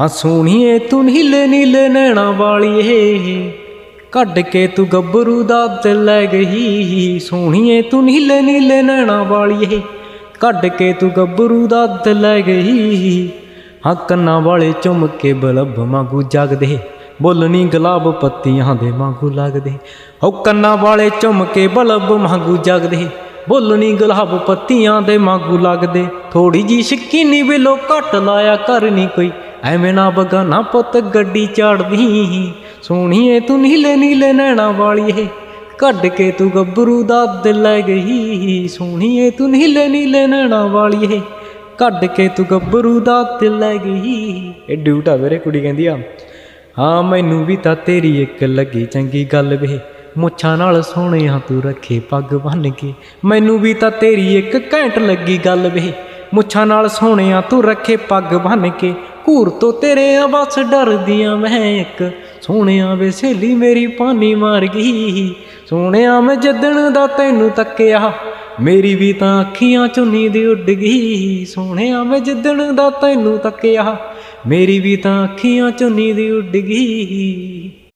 ਹਾਂ ਸੋਹਣੀਏ ਤੂੰ ਨੀਲੇ ਨੀਲੇ ਨੈਣਾ ਵਾਲੀਏ ਕੱਢ ਕੇ ਤੂੰ ਗੱਭਰੂ ਦਾ ਦਿਲ ਲੈ ਗਈ। ਸੋਹਣੀਏ ਤੂੰ ਨੀਲੇ ਨੀਲੇ ਨੈਣਾ ਵਾਲੀਏ ਕੱਢ ਕੇ ਤੂੰ ਗੱਭਰੂ ਦਾ ਦਿਲ ਲੈ ਗਈ। ਹਾਂ ਕੰਨਾਂ ਵਾਲੇ ਚੁੰਮ ਕੇ ਬਲਬ ਵਾਂਗੂ ਜਗਦੇ। ਬੋਲਣੀ ਗੁਲਾਬ ਪੱਤੀਆਂ ਦੇ ਵਾਂਗੂ ਲੱਗਦੇ। ਉਹ ਕੰਨਾਂ ਵਾਲੇ ਚੁੰਮ ਕੇ ਬਲਬ ਵਾਂਗੂ ਜਗਦੇ। ਬੋਲਣੀ ਗੁਲਾਬ ਪੱਤੀਆਂ ਦੇ ਵਾਂਗੂ ਲੱਗਦੇ। ਥੋੜੀ ਜੀ ਸ਼ਕੀਨੀ ਵੇਲੋ ਘੱਟ ਲਾਇਆ ਕਰ ਨਹੀਂ ਕੋਈ। ਐਵੇਂ ਨਾ ਬਗਾਨਾ ਪੁੱਤ ਗੱਡੀ ਚਾੜਦੀ ਸੋਹਣੀਏ ਤੂੰ ਨੀਲੇ ਨੀਲੇ ਨੈਣਾ ਵਾਲੀਏ, ਕੱਢ ਕੇ ਤੂੰ ਗੱਭਰੂ ਦਾ ਦਿਲ ਲੈ ਗਈ। ਸੋਹਣੀਏ ਤੂੰ ਨੀਲੇ ਨੀਲੇ ਨੈਣਾ ਵਾਲੀਏ, ਕੱਢ ਕੇ ਤੂੰ ਗੱਭਰੂ ਦਾ ਦਿਲ ਲੈ ਗਈ। ਇਹ ਡਿਊਟਾ ਵੀਰੇ, ਕੁੜੀ ਕਹਿੰਦੀ ਆ, ਹਾਂ, ਮੈਨੂੰ ਵੀ ਤਾਂ ਤੇਰੀ ਇੱਕ ਲੱਗੀ ਚੰਗੀ ਗੱਲ ਵੇ। ਮੁੱਛਾਂ ਨਾਲ ਸੋਹਣਿਆ ਤੂੰ ਰੱਖੇ ਪੱਗ ਬੰਨ ਕੇ। ਮੈਨੂੰ ਵੀ ਤਾਂ ਤੇਰੀ ਇੱਕ ਘੈਂਟ ਲੱਗੀ ਗੱਲ ਵੇ। ਮੁੱਛਾਂ ਨਾਲ ਸੋਹਣਿਆ ਤੂੰ ਰੱਖੇ ਪੱਗ ਬੰਨ ਕੇ। ਘੂਰ ਤੋਂ ਤੇਰੇ ਆ ਡਰਦੀਆਂ ਮੈਂ ਇੱਕ। ਸੋਹਣਿਆ ਵੇ ਸਹੇਲੀ ਮੇਰੀ ਪਾਨੀ ਮਾਰ ਗਈ ਸੋਹਣਿਆ ਮੈਂ ਜਦਣ ਦਾ ਤੈਨੂੰ ਤੱਕਿਆ, ਮੇਰੀ ਵੀ ਤਾਂ ਅੱਖੀਆਂ ਚੋਂ ਨੀਂਦ ਉੱਡ ਗਈ ਸੋਹਣਿਆ ਮੈਂ ਜਿੱਦਣ ਦਾ ਤੈਨੂੰ ਤੱਕਿਆ, ਮੇਰੀ ਵੀ ਤਾਂ ਅੱਖੀਆਂ ਚੋਂ ਨੀਂਦ ਉੱਡ ਗਈ